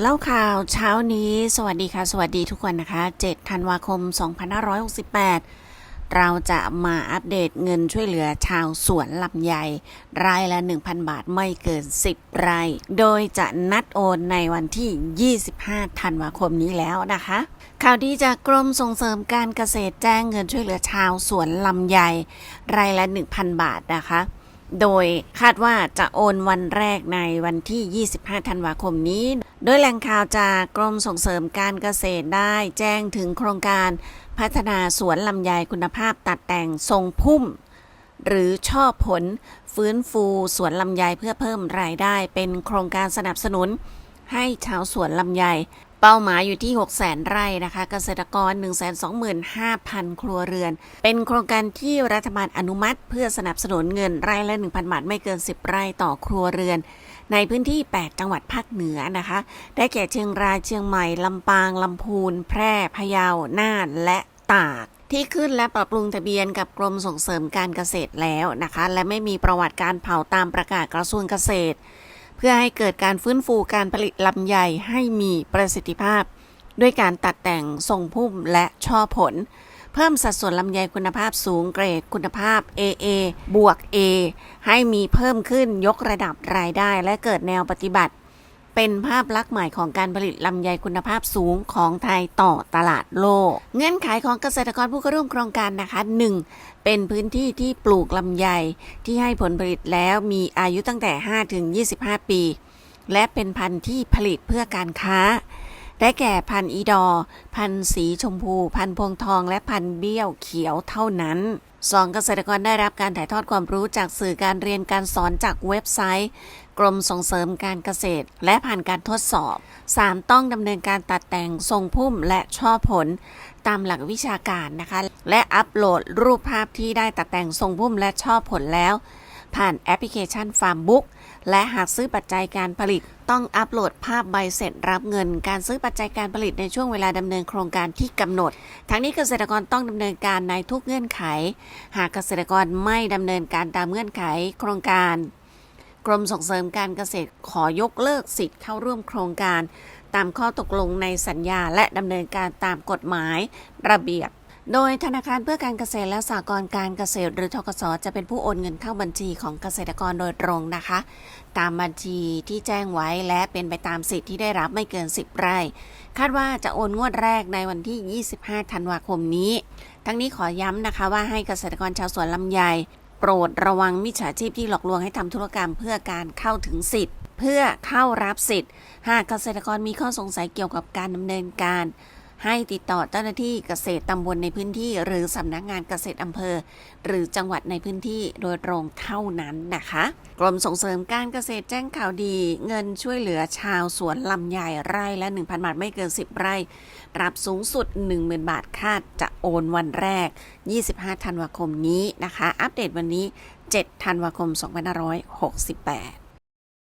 เล่าข่าวเช้านี้ สวัสดีค่ะ สวัสดีทุกคนนะคะ 7 ธันวาคม 2568 เราจะมาอัปเดตเงินช่วยเหลือชาวสวนลำไย รายละ 1,000 บาทไม่เกิน 10รายโดยจะนัดโอนในวันที่ 25 ธันวาคมนี้แล้วนะคะ ข่าวดีจากกรมส่งเสริมการเกษตรแจ้งเงินช่วยเหลือชาวสวนลำไย รายละ 1,000 บาทนะคะ โดยคาดว่าจะโอนวันแรกในวันที่ 25 ธันวาคมนี้ โดยแหล่งข่าวจากกรมส่งเสริมการเกษตรได้แจ้งถึงโครงการพัฒนาสวนลำไยคุณภาพตัดแต่งทรงพุ่ม หรือช่อผล ฟื้นฟูสวนลำไยเพื่อเพิ่มรายได้เป็นโครงการสนับสนุน ให้ชาวสวนลำไย เป้าหมายอยู่ที่6 0 0 0 0 0 ไร่นะคะ เกษตรกร 125,000 ครัวเรือน เป็นโครงการที่รัฐบาลอนุมัติ เพื่อสนับสนุนเงินไร่ละ 1,000 บาทไม่เกิน 10 ไร่ต่อครัวเรือน ในพื้นที่ 8 จังหวัดภาคเหนือนะคะ ได้แก่เชียงราย เชียงใหม่ ลำปาง ลำพูน แพร่ พะเยา น่าน และตากที่ขึ้นและปรับปรุงทะเบียนกับกรมส่งเสริมการเกษตรแล้วนะคะ และไม่มีประวัติการเผาตามประกาศกระทรวงเกษตร พื่อให้เกิดการฟื้นฟูการผลิตลำไยให้มีประสิทธิภาพ ด้วยการตัดแต่งทรงพุ่มและช่อผล เพิ่มสัดส่วนลำไยคุณภาพสูงเกรดคุณภาพ AA บวก A ให้มีเพิ่มขึ้นยกระดับรายได้และเกิดแนวปฏิบัติ เป็นภาพลักษณ์ใหม่ของการผลิตลำไยคุณภาพสูงของไทยต่อตลาดโลก เงื่อนไขของเกษตรกรผู้เข้าร่วมโครงการนะคะ 1. เป็นพื้นที่ที่ปลูกลำไยที่ให้ผลผลิตแล้วมีอายุตั้งแต่ 5 ถึง 25 ปี และเป็นพันธุ์ที่ผลิตเพื่อการค้า ได้แก่พันธุ์อีดอ พันธุ์สีชมพู พันธุ์พวงทอง และพันธุ์เบี้ยวเขียวเท่านั้น 2. เกษตรกรได้รับการถ่ายทอดความรู้จากสื่อการเรียนการสอนจากเว็บไซต์ กรมส่งเสริมการเกษตร และผ่านการทดสอบ 3. ต้องดำเนินการตัดแต่งทรงพุ่มและช่อผล ตามหลักวิชาการนะคะ และอัปโหลดรูปภาพที่ได้ตัดแต่งทรงพุ่มและช่อผลแล้ว ผ่านแอปพลิเคชัน Farmbook และหากซื้อปัจจัยการผลิต ต้องอัปโหลดภาพใบเสร็จรับเงิน การซื้อปัจจัยการผลิตในช่วงเวลาดำเนินโครงการที่กำหนด ทั้งนี้เกษตรกรต้องดำเนินการในทุกเงื่อนไข หากเกษตรกรไม่ดำเนินการตามเงื่อนไขโครงการกรมส่งเสริมการเกษตรขอยกเลิกสิทธิ์เข้าร่วมโครงการ ตามข้อตกลงในสัญญาและดำเนินการตามกฎหมาย ระเบียบ โดยธนาคารเพื่อการเกษตรและสหกรณ์การเกษตรหรือทกสจะเป็นผู้โอนเงินเข้าบัญชีของเกษตรกรโดยตรงนะคะ ตามบัญชีที่แจ้งไว้และเป็นไปตามสิทธิ์ที่ได้รับไม่เกิน 10 ไร่ คาดว่าจะโอนงวดแรกในวันที่ 25 ธันวาคมนี้ ทั้งนี้ขอย้ำนะคะว่าให้เกษตรกรชาวสวนลำไยโปรดระวังมิจฉาชีพที่หลอกลวงให้ทำธุรกรรมเพื่อการเข้าถึงสิทธิ์ เพื่อเข้ารับสิทธิ์ หากเกษตรกรมีข้อสงสัยเกี่ยวกับการดำเนินการ ให้ติดต่อเจ้าหน้าที่เกษตรตำบลในพื้นที่ หรือสำนักงานเกษตรอำเภอ หรือจังหวัดในพื้นที่โดยตรงเท่านั้นนะคะ กรมส่งเสริมการเกษตรแจ้งข่าวดี เงินช่วยเหลือชาวสวนลำไยไร่ละ 1,000 บาทไม่เกิน 10 ไร่รับสูงสุด 10,000 บาทคาดจะโอนวันแรก 25 ธันวาคมนี้นะคะ อัปเดตวันนี้ 7 ธันวาคม 2568